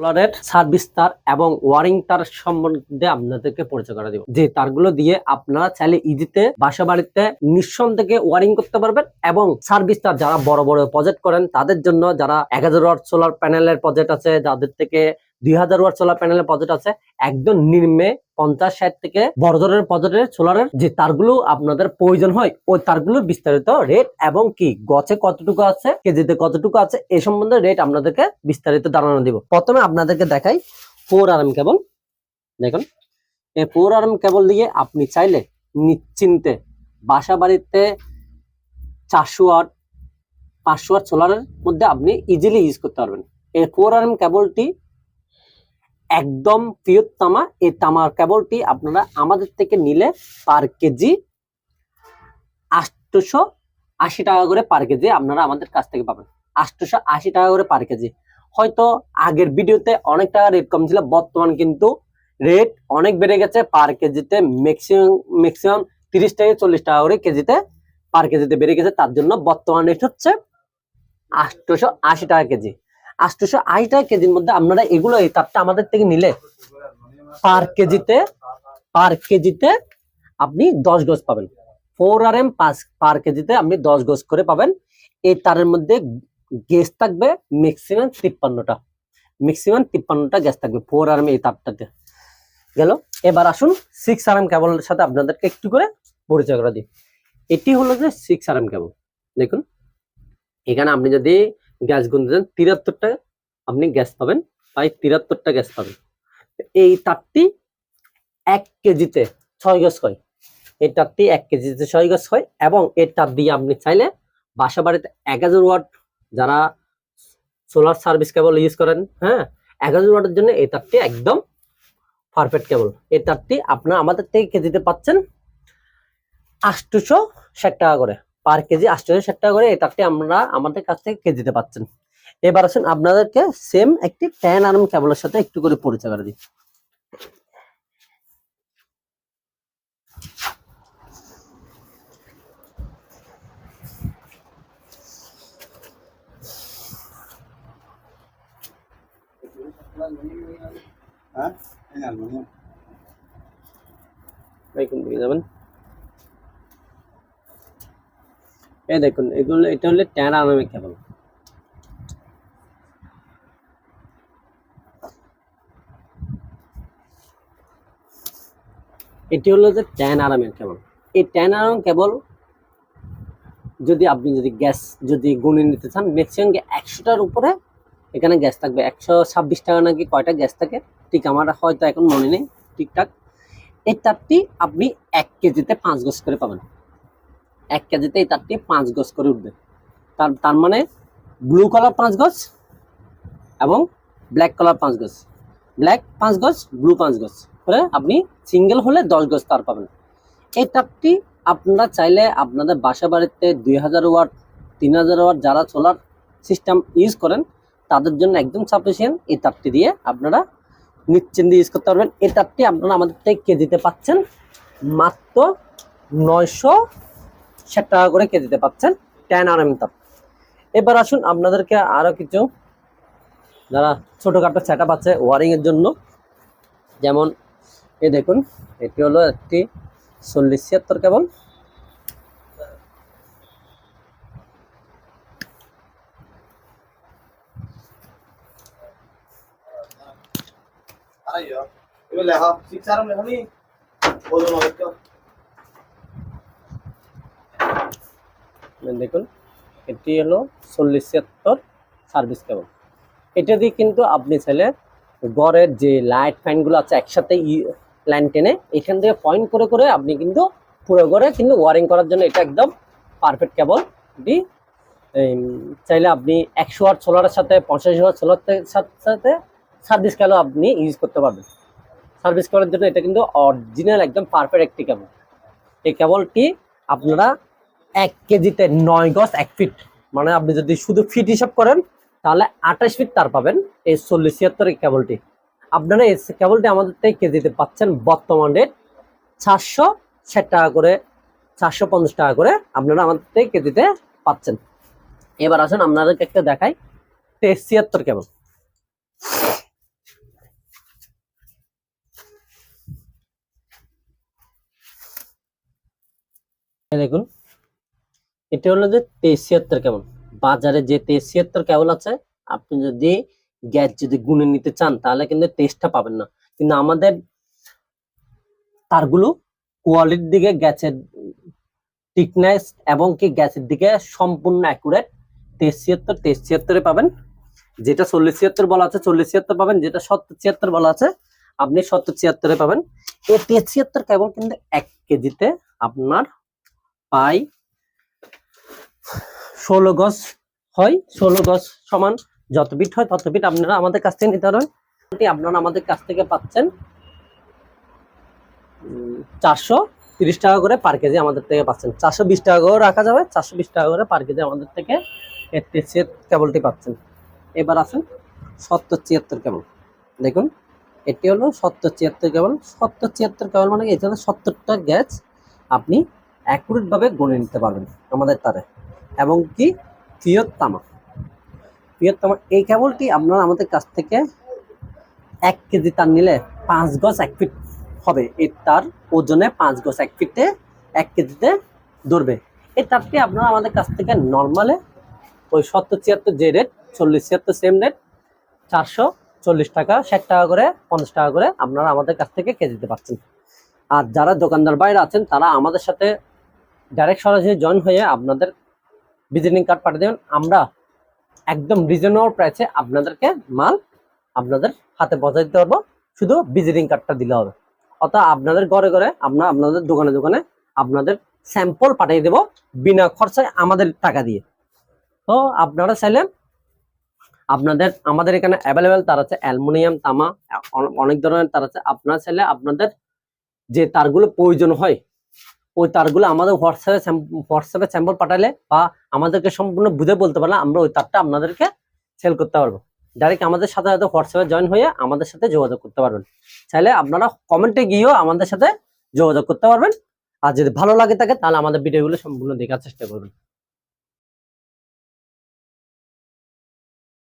সোলারের service তার এবং wiring তার সম্বন্ধে আপনাদেরকে পরিচয় করে দিব। যে তারগুলো দিয়ে আপনারা চাইলে ইজিতে বাসা বাড়িতে নিঃসন্দেহে ওয়ারিং করতে পারবেন এবং সার্ভিস তার যারা বড় বড় প্রজেক্ট করেন, তাদের জন্য যারা এক হাজার সোলার প্যানেলের প্রজেক্ট আছে, যাদের থেকে দুই হাজার ওয়াট সোলার প্যানেলের প্রজেক্ট আছে। একদম নিম্নে পঞ্চাশ ষাট থেকে বড় ধরনের প্রজেক্টের সোলারের যে তারগুলো আপনাদের প্রয়োজন হয়, ওই তারগুলোর বিস্তারিত রেট এবং কি, গছে কতটুকু আছে, কেজিতে কতটুকু আছে এই সম্বন্ধে রেট আপনাদেরকে বিস্তারিত ধারণা দিব। প্রথমে আপনাদেরকে দেখাই ফোর আর এম কেবল দেখুন এই ফোর আর এম কেবল দিয়ে আপনি চাইলে নিশ্চিন্তে বাসা বাড়িতে চারশো ওয়াট, পাঁচশো ওয়াট সোলারের মধ্যে আপনি ইজিলি ইউজ করতে পারবেন। এই ফোর আর এম কেবলটি একদম পিওর তামা। এই তামার কেবলটি আপনারা আমাদের থেকে নিলে পার কেজি আটশোশো আশি টাকা করে পার কেজি আপনারা আমাদের কাছ থেকে পাবেন। আটশোশো আশি টাকা করে পার কেজি হয়তো আগের ভিডিওতে অনেক টাকা রেট কম ছিল, বর্তমান কিন্তু রেট অনেক বেড়ে গেছে পার কেজিতে ম্যাক্সিমাম ম্যাক্সিমাম তিরিশ থেকে চল্লিশ টাকা করে কেজিতে পার কেজিতে বেড়ে গেছে। তার জন্য বর্তমান রেট হচ্ছে আটশোশো আশি টাকা কেজি আটশোশো আশি টাকা কেজির মধ্যে আপনারা এগুলো এই তারটা আমাদের থেকে নিলে পার কেজিতে পার কেজিতে আপনি দশ গজ পাবেন। ফোর আর এম পাঁচ পার কেজিতে আপনি দশ গজ করে পাবেন। এই তারের মধ্যে গ্যাস থাকবে ম্যাক্সিমাম তিপ্পান্নটা। ম্যাক্সিমাম তিপ্পান্নটা গ্যাস থাকবে ফোর আর এম এই তারটাতে গেল, এবার আসুন সিক্স আর এম কেবলের সাথে আপনাদেরকে একটু করে পরিচয় করে দিই। এটি হলো যে সিক্স আর এম কেবল। দেখুন, এখানে আপনি যদি গ্যাস গুনতে দেন তিরাত্তরটা আপনি গ্যাস পাবেন, প্রায় তিরাত্তরটা গ্যাস পাবেন। এই তারটি এক কেজিতে ছয় গজ হয়। এই তারটি এক কেজিতে ছয় গজ হয় এবং এই তার দিয়ে আপনি চাইলে বাসা বাড়িতে এক হাজার ওয়াট যারা সোলার সার্ভিস কেবল ইউজ করেন হ্যাঁ এক হাজার ওয়াটের জন্য এই তারটি একদম পারফেক্ট কেবল এই তারটি আপনার আমাদের থেকে কেজিতে পাচ্ছেন আটশোশো ষাট টাকা করে। পার কেজি আটশোশো ষাট টাকা করে এই তারটি আমরা আমাদের কাছ থেকে কেজিতে পাচ্ছেন। এবার আসুন আপনাদেরকে সেম একটি ট্যান আর্ম কেবলের সাথে একটু করে পরিচয় করে দিই। হ্যাঁ কোন দিকে যাবেন? এই দেখুন, এগুলো, এটা হলে ট্যান আর্মে কেবল। এটি হলো যে ট্যান আরামের কেবল। এই ট্যান আরাম কেবল, যদি আপনি যদি গ্যাস যদি গুনে নিতে চান ম্যাক্সিমাম একশোটার উপরে এখানে গ্যাস থাকবে। একশো ছাব্বিশ টাকা নাকি কয়টা গ্যাস থাকে? ঠিক আমার হয়তো এখন মনে নেই ঠিকঠাক। এই তারটি আপনি এক কেজিতে পাঁচ গজ করে পাবেন। এক কেজিতে এই তারটি পাঁচ গজ করে উঠবে। তার তার মানে ব্লু কালার পাঁচ গজ এবং ব্ল্যাক কালার পাঁচ গজ। ব্ল্যাক পাঁচ গজ ব্লু পাঁচ গজ করে আপনি সিঙ্গেল হলে দশ গজ তার পাবেন। এই তারটি আপনারা চাইলে আপনাদের বাসা বাড়িতে দুই হাজার ওয়াট, তিন হাজার ওয়াট যারা সোলার সিস্টেম ইউজ করেন, তাদের জন্য একদম সাফিসিয়েন্ট এই তারটি দিয়ে আপনারা নিশ্চিন্তে ইউজ করতে পারবেন। এই তারটি আপনারা আমাদের থেকে কেজিতে পাচ্ছেন মাত্র নয়শো ষাট টাকা করে কেজিতে পাচ্ছেন টেন আর এম তার এবার আসুন আপনাদেরকে আরও কিছু, যারা ছোটোখাটো সেট আপ আছে ওয়ারিংয়ের জন্য। যেমন এ দেখুন, এটি হলো একটি চল্লিশ ছিয়াত্তর কেবল। লেখা লেখা নি বলো না একটু দেখুন এটি হলো চল্লিশ ছিয়াত্তর সার্ভিস কেবল এটা দিয়ে কিন্তু আপনি চাইলে ঘরের যে লাইট ফ্যানগুলো আছে একসাথে লাইন টেনে এখান থেকে পয়েন্ট করে করে আপনি কিন্তু পুরো ঘরে কিন্তু ওয়ারিং করার জন্য এটা একদম পারফেক্ট কেবল এটি চাইলে আপনি একশো ওয়াট সোলারের সাথে, পঞ্চাশ ওয়াট সোলার সাথে সার্ভিস কেবল আপনি ইউজ করতে পারবেন। সার্ভিস করার জন্য এটা কিন্তু অরিজিনাল একদম পারফেক্ট একটি কেবল এই কেবলটি আপনারা এক কেজিতে নয় গজ এক ফিট মানে আপনি যদি শুধু ফিট হিসাব করেন, তাহলে আঠাশ ফিট তার পাবেন এই চল্লিশ ছিয়াত্তর কেবলটি আপনারা এই কেবলটি আমাদের থেকে কেজিতে পাচ্ছেন বর্তমান রেট চারশো ষাট টাকা করে, চারশো পঞ্চাশ টাকা করে আপনারা আমাদের থেকে কেজিতে পাচ্ছেন। এবার আসেন আপনাদেরকে একটা দেখাই তেইশ ছিয়াত্তর কেবল দেখুন। এটা হলো যে তেইশ ছিয়াত্তর কেবল। বাজারে যে তেইশ ছিয়াত্তর কেবল আছে, আপনি যদি গ্যাস যদি গুনে নিতে চান, তাহলে কিন্তু টেস্টটা পাবেন না। কিন্তু আমাদের তারগুলো কোয়ালিটির দিকে, গ্যাসের থিকনেস এবং কি গ্যাসের দিকে সম্পূর্ণ অ্যাকুরেট তেইশ ছিয়াত্তর, তেইশ ছিয়াত্তরে পাবেন। যেটা চল্লিশ ছিয়াত্তর বলা আছে, চল্লিশ ছিয়াত্তর পাবেন। যেটা সত্তর ছিয়াত্তর বলা আছে, আপনি সত্তর ছিয়াত্তরে পাবেন। এই তেইশ ছিয়াত্তর কেবল কিন্তু এক কেজিতে আপনার পাই ষোলো গজ হয়, ষোলো গজ সমান যত বিট হয় তত বিট আপনারা আমাদের কাছ থেকে নিতে পারবেন এটি আপনারা আমাদের কাছ থেকে পাচ্ছেন চারশো তিরিশ টাকা করে পার কেজি আমাদের থেকে পাচ্ছেন। চারশো বিশ টাকা করেও রাখা যাবে, চারশো বিশ টাকা করে পার কেজি আমাদের থেকে এর কেবলটি পাচ্ছেন। এবার আসেন সত্তর ছিয়াত্তর কেবল। দেখুন, এটি হলো সত্তর ছিয়াত্তর কেবল। সত্তর ছিয়াত্তর কেবল মানে হলো সত্তরটা গ্যাস আপনি অ্যাকুরেট ভাবে গণে নিতে পারবেন আমাদের তারে। এবং কি? পিওর তামা পিওর তামা এই কেবলটি আপনারা আমাদের কাছ থেকে এক কেজি তার নিলে পাঁচ গজ এক ফিট হবে। এই তার ওজনে পাঁচ গজ এক ফিটে এক কেজিতে ধরবে। এই তারটি আপনারা আমাদের কাছ থেকে নর্মালে ওই সত্তর ছিয়াত্তর যে রেট চল্লিশ ছিয়াত্তর সেম রেট চারশো চল্লিশ টাকা, ষাট টাকা করে, পঞ্চাশ টাকা করে আপনারা আমাদের কাছ থেকে কেজিতে পাচ্ছেন আর যারা দোকানদার বাইরে আছেন, তারা আমাদের সাথে ডাইরেক্ট সরাসরি জয়েন হয়ে আপনাদের ভিজিটিং কার্ড পাঠিয়ে দেবেন। আমরা একদম রিজনেবল প্রাইসে আপনাদেরকে মাল আপনাদের হাতে পৌঁছে দিতে পারব। শুধু ভিজিটিং কার্ডটা দিলে হবে। অর্থাৎ আপনাদের ঘরে ঘরে আমরা আপনাদের দোকানে দোকানে আপনাদের স্যাম্পল পাঠিয়ে দেব বিনা খরচায় আমাদের টাকা দিয়ে। তো আপনারা চাইলে আপনাদের, আমাদের এখানে অ্যাভেলেবেল তার আছে অ্যালুমিনিয়াম, তামা অনেক ধরনের তার আছে। আপনারা চাইলে আপনাদের যে তারগুলো প্রয়োজন হয় ওই তারগুলো আমাদের হোয়াটসঅ্যাপে হোয়াটসঅ্যাপে স্যাম্পল পাঠালে বা আমাদেরকে সম্পূর্ণ বুঝে বলতে পারলে আমরা ওই তারটা আপনাদেরকে সেল করতে পারব। ডাইরেক্ট আমাদের সাথে হয়তো হোয়াটসঅ্যাপে জয়েন হয়ে আমাদের সাথে যোগাযোগ করতে পারবেন। চাইলে আপনারা কমেন্টে গিয়েও আমাদের সাথে যোগাযোগ করতে পারবেন। আর যদি ভালো লাগে থাকে তাহলে আমাদের ভিডিওগুলো সম্পূর্ণ দেখার চেষ্টা করবেন।